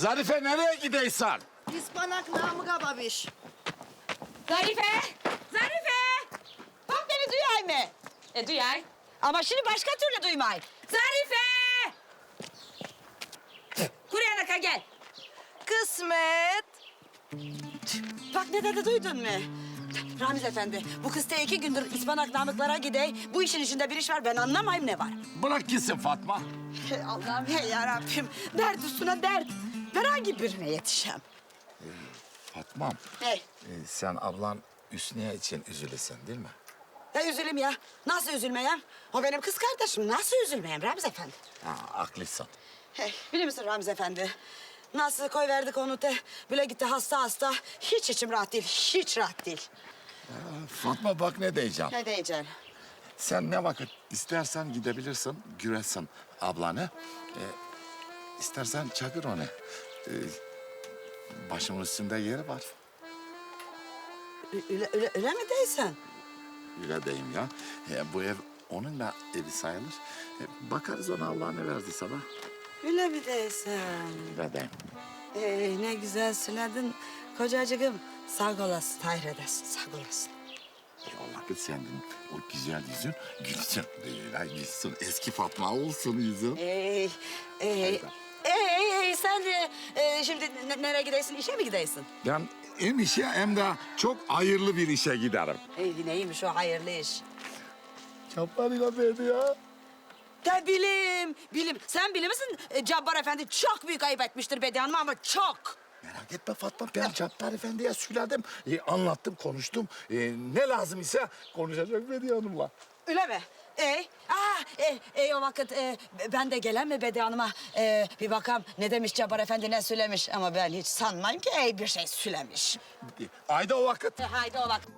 Zarife nereye gidiyorsun? İspanak Namık'a babiş. Zarife! Zarife! Bak beni duyay mı? E duyar. Ama şimdi başka türlü duymay. Zarife! Kuryana gel. Kısmet. Bak ne dedi duydun mu? Ramiz efendi, bu kız te iki gündür ıspanak namıklara gidey. Bu işin içinde bir iş var, ben anlamayayım ne var. Bırak gitsin Fatma. Allah'ım, hey yarabbim. Dert üstüne dert. Ben hangi birine yetişem? Fatmam, Hey, e, sen ablan Hüsniye için üzülürsen değil mi? ne üzüleyim ya? Nasıl üzülmeyem? O benim kız kardeşim, nasıl üzülmeyem Ramiz efendi? Ha, haklısın. Hey, biliyor musun Ramiz efendi? Nasıl koy verdik onu te, bile gitti hasta hasta. Hiç içim rahat değil, hiç rahat değil. Fatma bak ne diyeceğim. Ne diyeceksin? Sen ne vakit istersen gidebilirsin, güresin ablanı. E, istersen çakır onu. E, başımın üstünde yeri var. Öyle, öyle, öyle mi değilsen? Öyle diyeyim ya. E, bu ev onunla evi sayılır. E, bakarız ona Allah ne verdi sana. Öyle mi değilsen? Öyle diyeyim. Ee, ne güzel söyledin kocacığım. Sağ olasın, hayır edersin, sağ olasın. E, vakit senin o güzel yüzün gülsün. Böyle gülsün. Eski Fatma olsun yüzün. Ey, ey, ey, sen de e, şimdi ne- nereye gidiyorsun, işe mi gidiyorsun? Ben hem işe hem de çok hayırlı bir işe giderim. Ey, neymiş o hayırlı iş? Çaplarıyla verdi ya. De bilim, bilim. Sen bilir misin e, Cabbar Efendi çok büyük ayıp etmiştir Bediye Hanım ama çok. Merak etme Fatma, ben Cabbar Efendi'ye söyledim. E, anlattım, konuştum. E, ne lazım ise konuşacak Bediye Hanım'la. Öyle mi? Ey, aa, ey, ey o vakit e, ben de gelen mi Bediye Hanım'a e, bir bakam ne demiş Cabbar Efendi ne söylemiş ama ben hiç sanmayayım ki ey bir şey söylemiş. Ayda o vakit. E, haydi o vakit.